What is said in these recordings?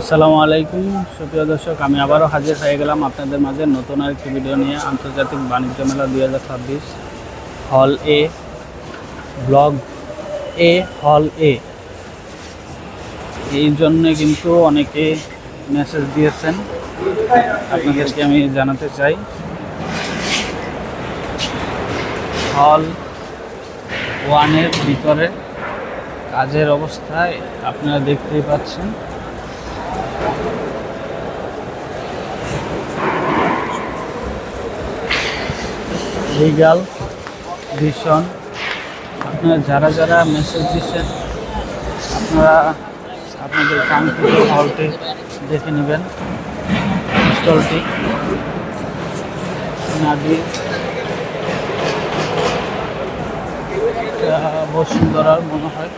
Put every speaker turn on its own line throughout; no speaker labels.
আসসালামু আলাইকুম। সুপ্রিয় দর্শক, আমি আবারও হাজির হয়ে গেলাম আপনাদের মাঝে নতুন আরেকটি ভিডিও নিয়ে। আন্তর্জাতিক বাণিজ্য মেলা দুই হাজার ছাব্বিশ হল এ, ব্লগ এ, হল এ। এই জন্যে কিন্তু অনেকে মেসেজ দিয়েছেন। আপনাদেরকে আমি জানাতে চাই। হল ওয়ানের ভিতরে কাজের অবস্থায় আপনারা দেখতেই পাচ্ছেন। লিগাল ভিশন আপনারা যারা যারা মেসেজ দিচ্ছেন, আপনারা আপনাদের কাঙ্ক্ষিত হলটি দেখে নেবেন স্টলটি নাদি বসুন্ধরার মনে হয়।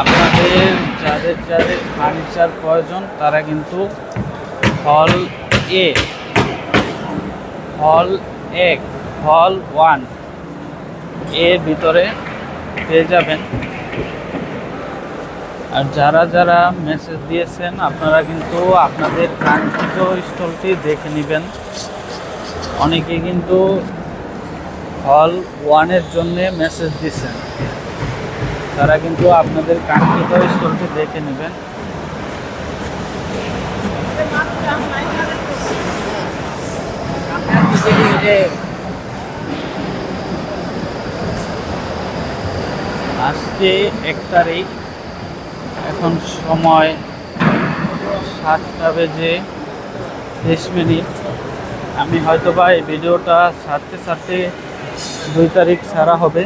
আপনাদের যাদের যাদের ফার্নিচার প্রয়োজন, তারা কিন্তু হল এ। হল এক, হল ওয়ান। এর ভিতরে পেয়ে যাবেন। আর যারা যারা মেসেজ দিয়েছেন, আপনারা কিন্তু আপনাদের কাঙ্ক্ষিত স্টলটি দেখে নেবেন। অনেকে কিন্তু হল ওয়ানের জন্য মেসেজ দিয়েছেন। তারা কিন্তু আপনাদের কাঙ্ক্ষিত স্টলটি দেখে নেবেন। আজকে এক তারিখ, এখন সময় সাতটা বেজে তেইশ মিনিট। আমি হয়তো বা এই ভিডিওটা ছাড়তে ছাড়তে দুই তারিখ ছাড়া হবে।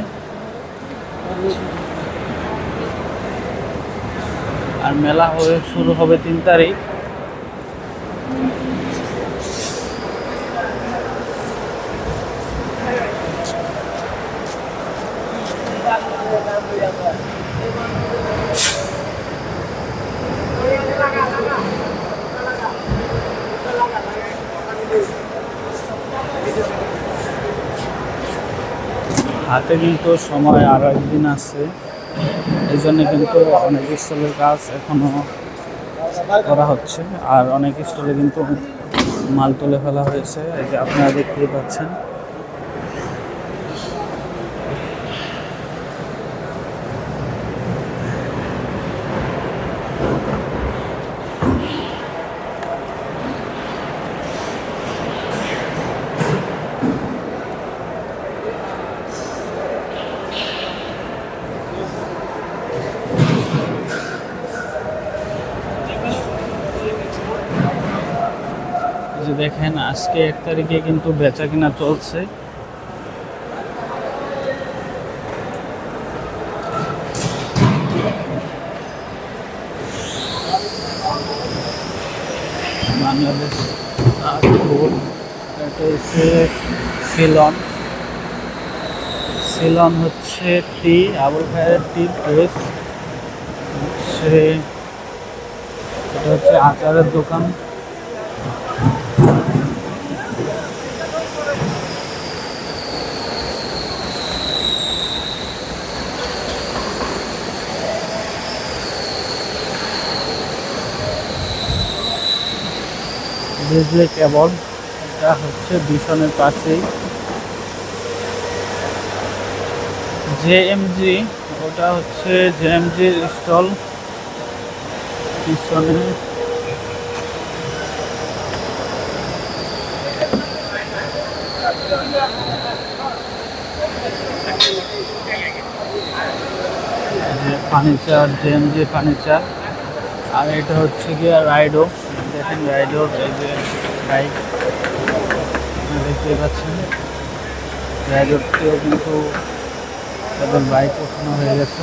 আর মেলা হয়ে শুরু হবে তিন তারিখ। হাতে কিন্তু সময় আর একদিন আছে। এই জন্য কিন্তু অনেক স্টলের কাজ এখনও করা হচ্ছে। আর অনেক স্টলে কিন্তু মাল তুলে ফেলা হয়েছে। এই যে আপনারা দেখতেই পাচ্ছেন। যে দেখেন, আজকে এক তারিখে কিন্তু বেচা কিনা চলছে। এটা হচ্ছে সিলন। সিলন হচ্ছে টি, আবুল ভাইয়ের টি প্রেস হচ্ছে, এটা হচ্ছে আচারের দোকান। বিজলি কেবল এটা হচ্ছে ভীষণের পাশেই জেএমজি ওটা হচ্ছে জে এম জেএমজির স্টল পিছনে ফার্নিচার জেএমজি ফার্নিচার আর এটা হচ্ছে গিয়ে রাইডো দেখেন রাইডো বাইক দেখতেই পাচ্ছেন। রাইডোরটিও কিন্তু তাদের বাইক ওঠানো হয়ে গেছে।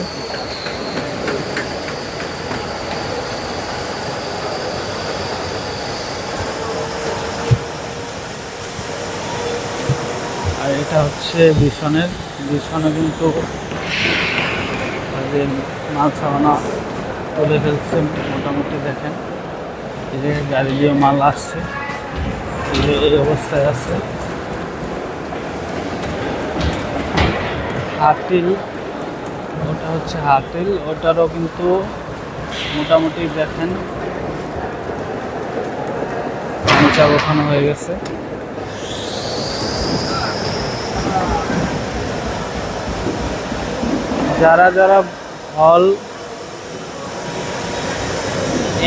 আর এটা হচ্ছে ভীষণের ভীষণে কিন্তু মাল সামানা তুলে ফেলছে, মোটামুটি দেখেন। এই যে গাড়ি দিয়ে মাল আসছে, এই অবস্থায় আছে। হাতিল, ওটা হচ্ছে হাতিল, ওটারও কিন্তু মোটামুটি দেখেন নিচা ওঠানো হয়ে গেছে। যারা যারা হল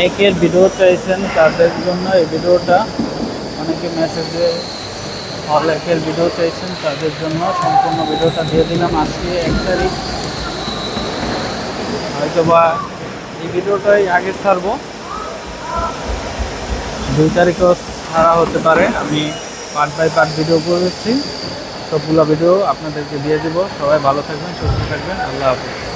একের ভিডিও চাইছেন, তাদের জন্য এই ভিডিওটা অনেকে মেসেজে হল একের ভিডিও চাইছেন, তাদের জন্য সম্পূর্ণ ভিডিওটা দিয়ে দিলাম আজকে এক তারিখ। হয়তো বা এই ভিডিওটাই আগে ছাড়বো। দুই তারিখেও ছাড়া হতে পারে, আমি পার্ট বাই পার্ট ভিডিও করেছি। সবগুলো ভিডিও আপনাদেরকে দিয়ে দিব। সবাই ভালো থাকবেন সুস্থ থাকবেন। আল্লাহ হাফিজ।